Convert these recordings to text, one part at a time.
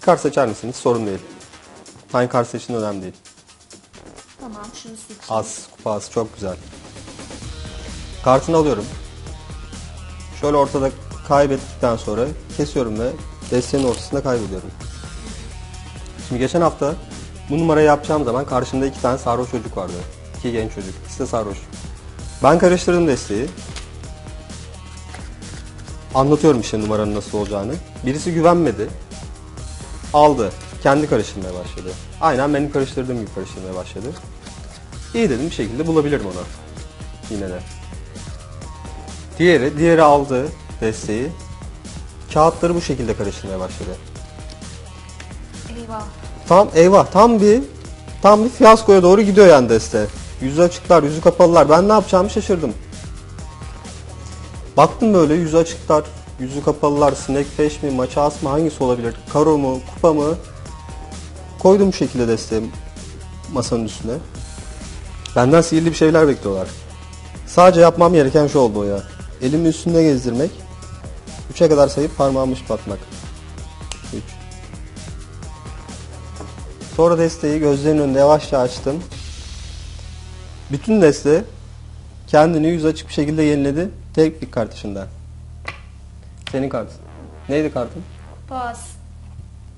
kart seçer misin? Hiç sorun değil. Hangi kart seçin önemli değil. Tamam şunu seçeyim. Az, kupa az. Çok güzel. Kartını alıyorum. Şöyle ortada kaybettikten sonra kesiyorum ve desteğin ortasında kaybediyorum. Şimdi geçen hafta bu numarayı yapacağım zaman karşımda iki tane sarhoş çocuk vardı. İki genç çocuk. İkisi de sarhoş. Ben karıştırdım desteği. Anlatıyorum işte numaranın nasıl olacağını. Birisi güvenmedi. Aldı. Kendi karıştırmaya başladı. Aynen benim karıştırdığım gibi karıştırmaya başladı. İyi dedim bir şekilde bulabilirim onu. Yine de. Diğeri, diğeri aldı desteği. Kağıtları bu şekilde karıştırmaya başladı. Eyvah. Tam eyvah tam bir tam bir fiyaskoya doğru gidiyor yani deste. Yüzü açıklar, yüzü kapalılar. Ben ne yapacağımı şaşırdım. Baktım böyle yüzü açıklar, yüzü kapalılar, peş mi, maça as mı hangisi olabilir? Karo mu, kupa mı? Koydum bu şekilde desteği masanın üstüne. Benden sihirli bir şeyler bekliyorlar. Sadece yapmam gereken şu oldu o ya. Elimi üstünde gezdirmek. Üçe kadar sayıp parmağımı şıplatmak. Üç. Sonra desteği gözlerinin önünde yavaşça açtım. Bütün deste kendini yüz açık bir şekilde yeniledi. Tek bir kart dışında. Senin kartın. Neydi kartın? Pas.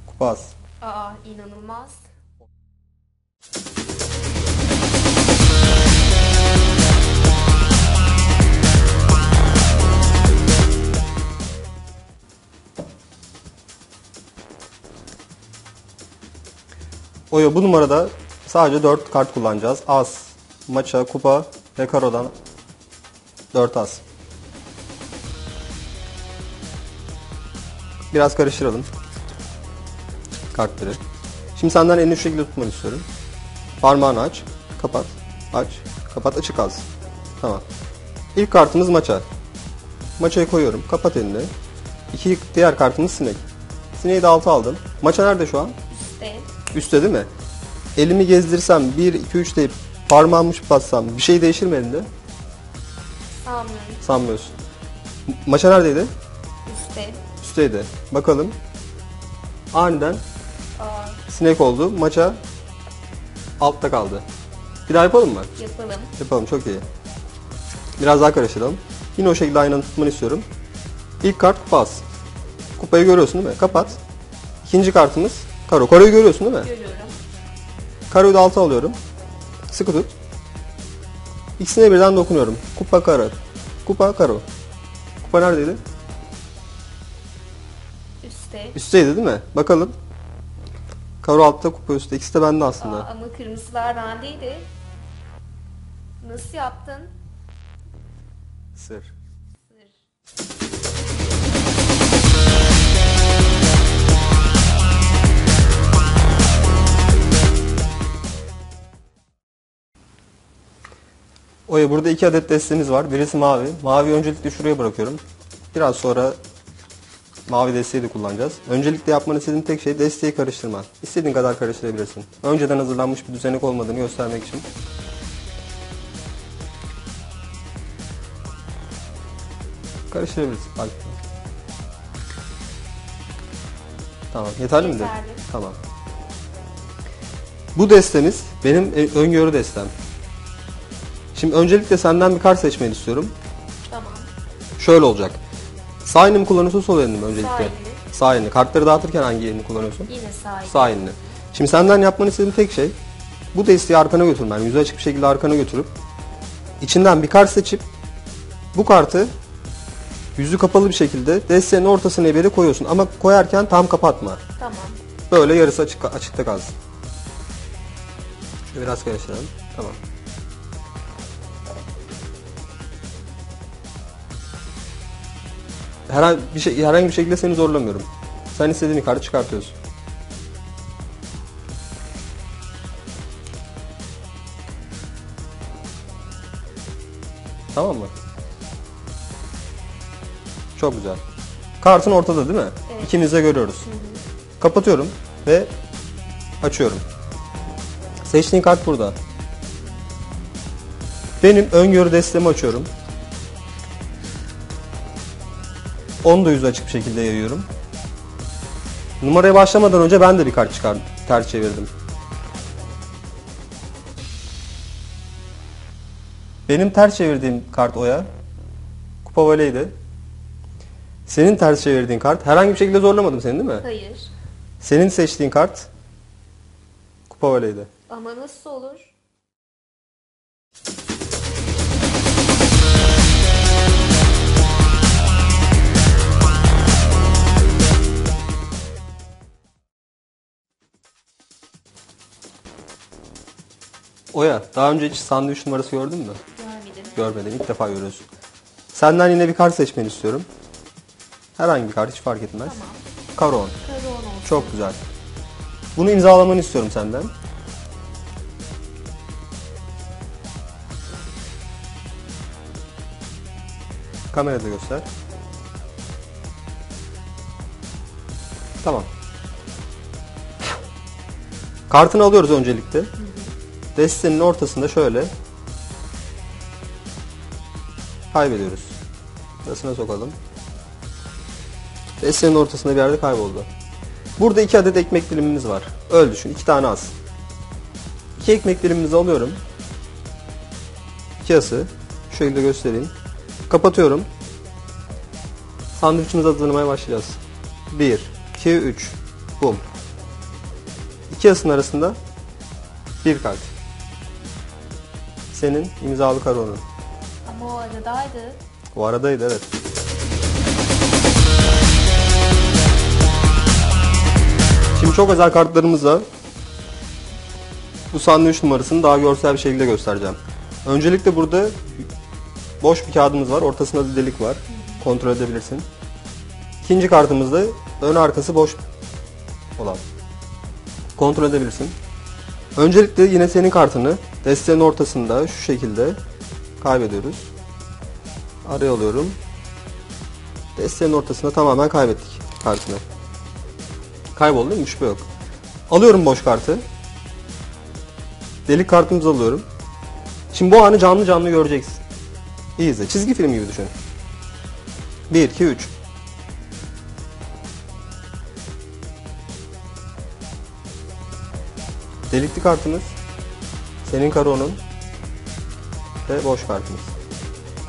Kupaz. Aa inanılmaz. Oyo bu numarada sadece 4 kart kullanacağız. As, maça, kupa ve karodan 4 as. Biraz karıştıralım kartları. Şimdi senden elini şu şekilde tutmanı istiyorum. Parmağını aç, kapat, aç, kapat, açık az. Tamam. İlk kartımız maça. Maçayı koyuyorum, kapat elini. İki diğer kartımız sinek. Sineği de altı aldım. Maça nerede şu an? İşte. Üstte değil mi? Elimi gezdirsem 1, 2, 3 deyip parmağımı şıpatsam bir şey değişir mi elinde? Sanmıyorum. Sanmıyorsun. Maça neredeydi? İşte. Üstteydi. Bakalım. Aniden Aa sinek oldu. Maça altta kaldı. Bir daha yapalım mı? yapalım. Yapalım çok iyi. Biraz daha karıştıralım. Yine o şekilde aynı anda tutmanı istiyorum. İlk kart kupa as. Kupayı görüyorsun değil mi? Kapat. İkinci kartımız karo. Karoyu görüyorsun değil mi? Görüyorum. Karoyu da alta alıyorum. Sıkı tut. İkisine birden dokunuyorum. Kupa karo. Kupa karo. Kupa neredeydi? Üste. Üstteydi değil mi? Bakalım. Karo altta kupa üstte. İkisi de bende Aa, aslında. ama kırmızılar bendeydi. Nasıl yaptın? Sır. Sır. Oya burada iki adet destemiz var. Birisi mavi. Mavi öncelikle şuraya bırakıyorum. Biraz sonra mavi desteği de kullanacağız. Öncelikle yapmanı istediğim tek şey desteği karıştırman. İstediğin kadar karıştırabilirsin. Önceden hazırlanmış bir düzenek olmadığını göstermek için. Karıştırabilirsin. Fark etmez. Tamam. Yeterli? Yeterli. Tamam. Bu destemiz benim e, öngörü destem. Şimdi öncelikle senden bir kart seçmeni istiyorum. Tamam. Şöyle olacak. Sağ elini mi kullanıyorsun sol elini mi öncelikle? Sağ elini. Sağ elini. Kartları dağıtırken hangi elini kullanıyorsun? Yine sahip. Sağ elini. Şimdi senden yapmanı istediğim tek şey bu desteği arkana götürmen. Yüzü açık bir şekilde arkana götürüp içinden bir kart seçip bu kartı yüzü kapalı bir şekilde desteğin ortasına yere koyuyorsun. Ama koyarken tam kapatma. Tamam. Böyle yarısı açık, açıkta kalsın. Şöyle biraz karıştıralım. Tamam. Herhangi bir şey herhangi bir şekilde seni zorlamıyorum. Sen istediğin kartı çıkartıyorsun. Tamam mı? Çok güzel. Kartın ortada değil mi? Evet. İkimiz de görüyoruz. Kapatıyorum ve açıyorum. Seçtiğin kart burada. Benim öngörü destemi açıyorum. Onu da yüzü açık bir şekilde yayıyorum. Numaraya başlamadan önce ben de bir kart çıkardım. Ters çevirdim. Benim ters çevirdiğim kart Oya. Kupa voleydi. Senin ters çevirdiğin kart. Herhangi bir şekilde zorlamadım seni değil mi? Hayır. Senin seçtiğin kart. Kupa voleydi. Ama nasıl olur? Oya daha önce hiç sandviç numarası gördün mü? Görmedim. Görmedim. İlk defa görüyorsun. Senden yine bir kart seçmeni istiyorum. Herhangi bir kart hiç fark etmez. Tamam. Karon. Karo olsun. Çok güzel. Bunu imzalamanı istiyorum senden. Kamerada göster. Tamam. Kartını alıyoruz öncelikle. Destenin ortasında şöyle kaybediyoruz. Burasına sokalım. Destenin ortasında bir yerde kayboldu. Burada iki adet ekmek dilimimiz var. Öyle düşün. iki tane az. İki ekmek dilimimizi alıyorum. İki ası. Şu şekilde göstereyim. Kapatıyorum. Sandviçimizi hazırlamaya başlayacağız. 1, 2, 3. Bum. İki asın arasında bir kart. Senin imzalı karonun. Ama o aradaydı. O aradaydı evet. Şimdi çok özel kartlarımızla bu sandviç numarasını daha görsel bir şekilde göstereceğim. Öncelikle burada boş bir kağıdımız var. Ortasında bir delik var. Kontrol edebilirsin. İkinci kartımızda ön arkası boş olan. Kontrol edebilirsin. Öncelikle yine senin kartını desteğin ortasında şu şekilde kaybediyoruz. Araya alıyorum. Desteğin ortasında tamamen kaybettik kartını. Kayboldu değil mi? Şüphe yok. Alıyorum boş kartı. Delik kartımızı alıyorum. Şimdi bu anı canlı canlı göreceksin. İyi izle. Çizgi film gibi düşün. 1, 2, 3. Delikli kartımız. Senin karonun. Ve boş kartımız.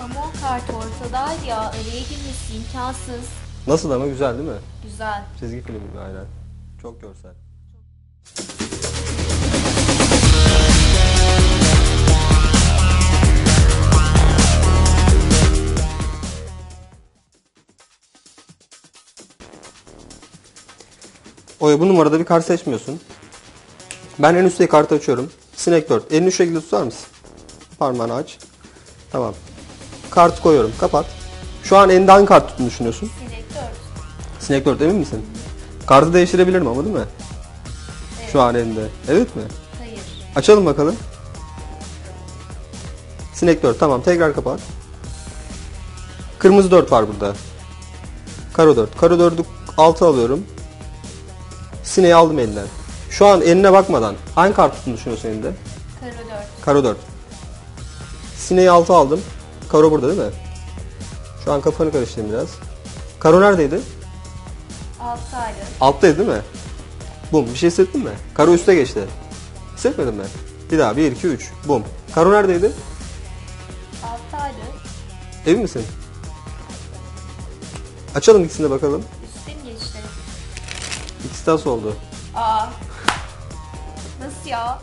Ama o kart ortadaydı ya. Araya girmesi imkansız. Nasıl ama güzel değil mi? Güzel. Çizgi film gibi aynen. Çok görsel. Oya bu numarada bir kart seçmiyorsun. Ben en üstteki kartı açıyorum. Sinek 4. Elini şu şekilde tutar mısın? Parmağını aç. Tamam. Kartı koyuyorum. Kapat. Şu an hangi kart tuttuğunu düşünüyorsun? Sinek 4. Sinek 4 emin misin? Kartı değiştirebilirim ama değil mi? Şu an elinde. Evet mi? Hayır. Açalım bakalım. Sinek 4 tamam tekrar kapat. Kırmızı 4 var burada. Karo 4. Karo 4'ü 6 alıyorum. Sineği aldım elinden. Şu an eline bakmadan hangi kart tuttuğunu düşünüyorsun elinde? Karo 4. Karo 4. Sineği 6 aldım. Karo burada değil mi? Şu an kafanı karıştırdım biraz. Karo neredeydi? 6 aydı. Alttaydı değil mi? Bum. Bir şey hissettin mi? Karo üste geçti. Hissetmedin mi? Bir daha. 1, 2, 3. Bum. Karo neredeydi? 6 aydı. Emin misin? Açalım ikisini de bakalım. Üstte mi geçti? İkisi de oldu? Aa. Nasıl ya?